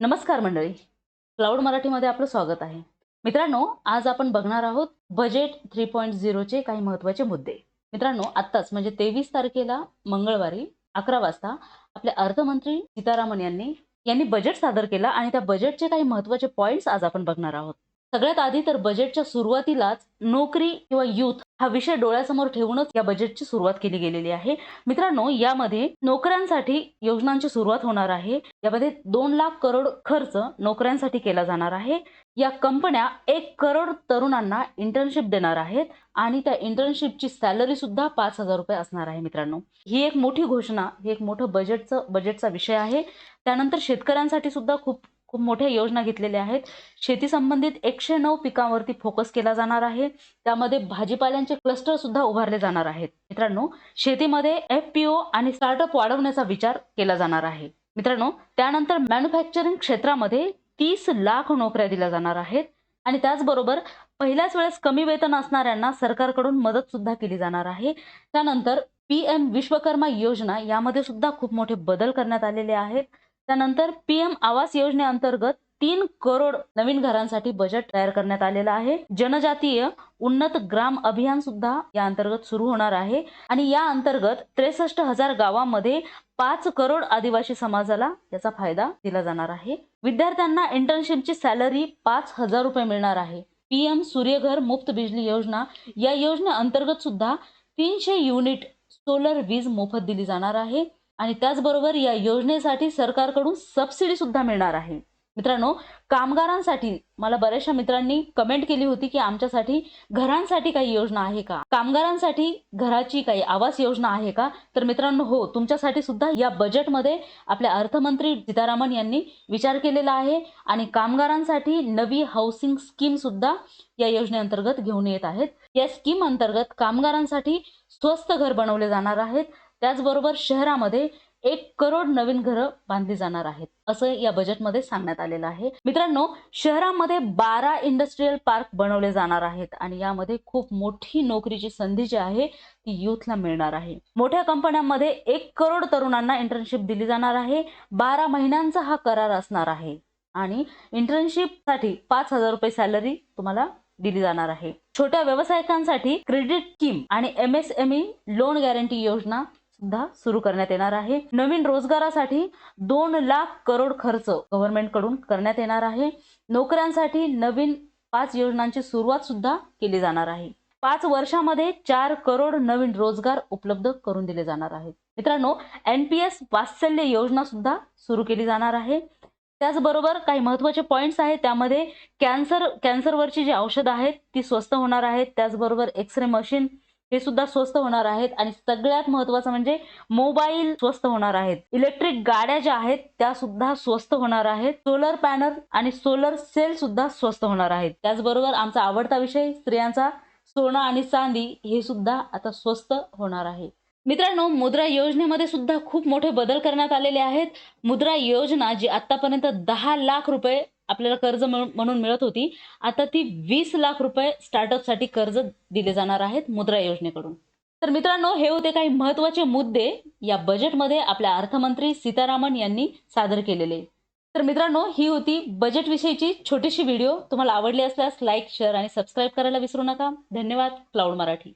नमस्कार मंडळी. क्लाउड मराठीमध्ये आपलं स्वागत आहे. मित्रांनो आज आपण बघणार आहोत बजेट थ्री पॉईंट झिरोचे काही महत्त्वाचे मुद्दे. मित्रांनो आत्ताच म्हणजे तेवीस तारखेला मंगळवारी अकरा वाजता आपले अर्थमंत्री सीतारामन यांनी यांनी बजेट सादर केला आणि त्या बजेटचे काही महत्त्वाचे पॉईंट्स आज आपण बघणार आहोत. सगळ्यात आधी तर बजेटच्या सुरुवातीलाच नोकरी किंवा युथ हा विषय डोळ्यासमोर ठेवूनच या बजेटची सुरुवात केली गेलेली आहे. मित्रांनो यामध्ये नोकऱ्यांसाठी योजनांची सुरुवात होणार आहे. यामध्ये दोन लाख करोड खर्च नोकऱ्यांसाठी केला जाणार आहे. या कंपन्या एक करोड तरुणांना इंटर्नशिप देणार आहेत आणि त्या इंटर्नशिपची सॅलरी सुद्धा पाच हजार रुपये असणार आहे मित्रांनो. ही एक मोठी घोषणा ही एक मोठं बजेटचं बजेटचा विषय आहे. त्यानंतर शेतकऱ्यांसाठी सुद्धा खूप खूप मोठ्या योजना घेतलेल्या आहेत. शेती संबंधित एकशे नऊ पिकांवरती फोकस केला जाणार आहे. त्यामध्ये भाजीपाल्यांचे क्लस्टर सुद्धा उभारले जाणार आहेत. मित्रांनो शेतीमध्ये एफ पी ओ आणि स्टार्टअप वाढवण्याचा विचार केला जाणार आहे. मित्रांनो त्यानंतर मॅन्युफॅक्चरिंग क्षेत्रामध्ये तीस लाख नोकऱ्या दिल्या जाणार आहेत. आणि त्याचबरोबर पहिल्याच वेळेस कमी वेतन असणाऱ्यांना सरकारकडून मदत सुद्धा केली जाणार आहे. त्यानंतर पी एम विश्वकर्मा योजना यामध्ये सुद्धा खूप मोठे बदल करण्यात आलेले आहेत. त्यानंतर पीएम आवास योजनेअंतर्गत तीन करोड नवीन घरांसाठी बजेट तयार करण्यात आलेलं आहे. जनजातीय उन्नत ग्राम अभियान सुद्धा या अंतर्गत सुरू होणार आहे आणि या अंतर्गत त्रेसष्ट हजार गावांमध्ये पाच करोड आदिवासी समाजाला याचा फायदा दिला जाणार आहे. विद्यार्थ्यांना इंटर्नशिपची सॅलरी पाच हजार रुपये मिळणार आहे. पीएम सूर्यघर मुफ्त बिजली योजना या योजनेअंतर्गत सुद्धा तीनशे युनिट सोलर वीज मोफत दिली जाणार आहे. आणि त्याचबरोबर या योजनेसाठी सरकारकडून सबसिडी सुद्धा मिळणार आहे. मित्रांनो कामगारांसाठी मला बऱ्याचशा मित्रांनी कमेंट केली होती की आमच्यासाठी घरांसाठी काही योजना आहे का? कामगारांसाठी घराची काही आवास योजना आहे का? तर मित्रांनो हो तुमच्यासाठी सुद्धा या बजेटमध्ये आपल्या अर्थमंत्री सीतारामन यांनी विचार केलेला आहे आणि कामगारांसाठी नवी हाऊसिंग स्कीम सुद्धा या योजनेअंतर्गत घेऊन येत आहेत. या स्कीम अंतर्गत कामगारांसाठी स्वस्त घर बनवले जाणार आहेत. त्याचबरोबर शहरामध्ये एक करोड नवीन घरं बांधली जाणार आहेत असं या बजेटमध्ये सांगण्यात आलेलं आहे. मित्रांनो शहरामध्ये बारा इंडस्ट्रीयल पार्क बनवले जाणार आहेत आणि यामध्ये खूप मोठी नोकरीची संधी जी आहे ती युथला मिळणार आहे. मोठ्या कंपन्यांमध्ये एक करोड तरुणांना इंटर्नशिप दिली जाणार आहे बारा महिन्यांचा हा करार असणार आहे आणि इंटर्नशिपसाठी पाच हजार रुपये सॅलरी तुम्हाला दिली जाणार आहे. छोट्या व्यावसायिकांसाठी क्रेडिट स्कीम आणि M S M E loan guarantee योजना सुद्धा सुरू करण्यात येणार आहे. नवीन रोजगारासाठी दोन लाख करोड खर्च गव्हर्नमेंटकडून करण्यात येणार आहे. नोकऱ्यांसाठी नवीन पाच योजनांची सुरुवात सुद्धा केली जाणार आहे. पाच वर्षामध्ये चार करोड नवीन रोजगार उपलब्ध करून दिले जाणार आहेत. मित्रांनो एन पी एस वात्सल्य योजना सुद्धा सुरू केली जाणार आहे. त्याचबरोबर काही महत्त्वाचे पॉईंट्स आहेत. त्यामध्ये कॅन्सर कॅन्सरवरची जी औषधं आहेत ती स्वस्त होणार आहेत. त्याचबरोबर एक्सरे मशीन हे सुद्धा स्वस्त होणार आहेत. आणि सगळ्यात महत्वाचं म्हणजे मोबाईल स्वस्त होणार आहेत. इलेक्ट्रिक गाड्या ज्या आहेत त्या सुद्धा स्वस्त होणार आहेत. सोलर पॅनल आणि सोलर सेल सुद्धा स्वस्त होणार आहेत. त्याचबरोबर आमचा आवडता विषय स्त्रियांचा सोनं आणि चांदी हे सुद्धा आता स्वस्त होणार आहे. मित्रांनो मुद्रा योजनेमध्ये सुद्धा खूप मोठे बदल करण्यात आलेले आहेत. मुद्रा योजना जी आतापर्यंत दहा लाख रुपये आपल्याला कर्ज म्हणून मिळत होती. आता ती वीस लाख रुपये स्टार्टअपसाठी कर्ज दिले जाणार आहेत मुद्रा योजनेकडून. तर मित्रांनो हे होते काही महत्त्वाचे मुद्दे या बजेटमध्ये आपल्या अर्थमंत्री सीतारामन यांनी सादर केलेले. तर मित्रांनो ही होती बजेटविषयीची छोटीशी व्हिडिओ तुम्हाला आवडली असल्यास लाईक शेअर आणि सबस्क्राईब करायला विसरू नका. धन्यवाद. क्लाउड मराठी.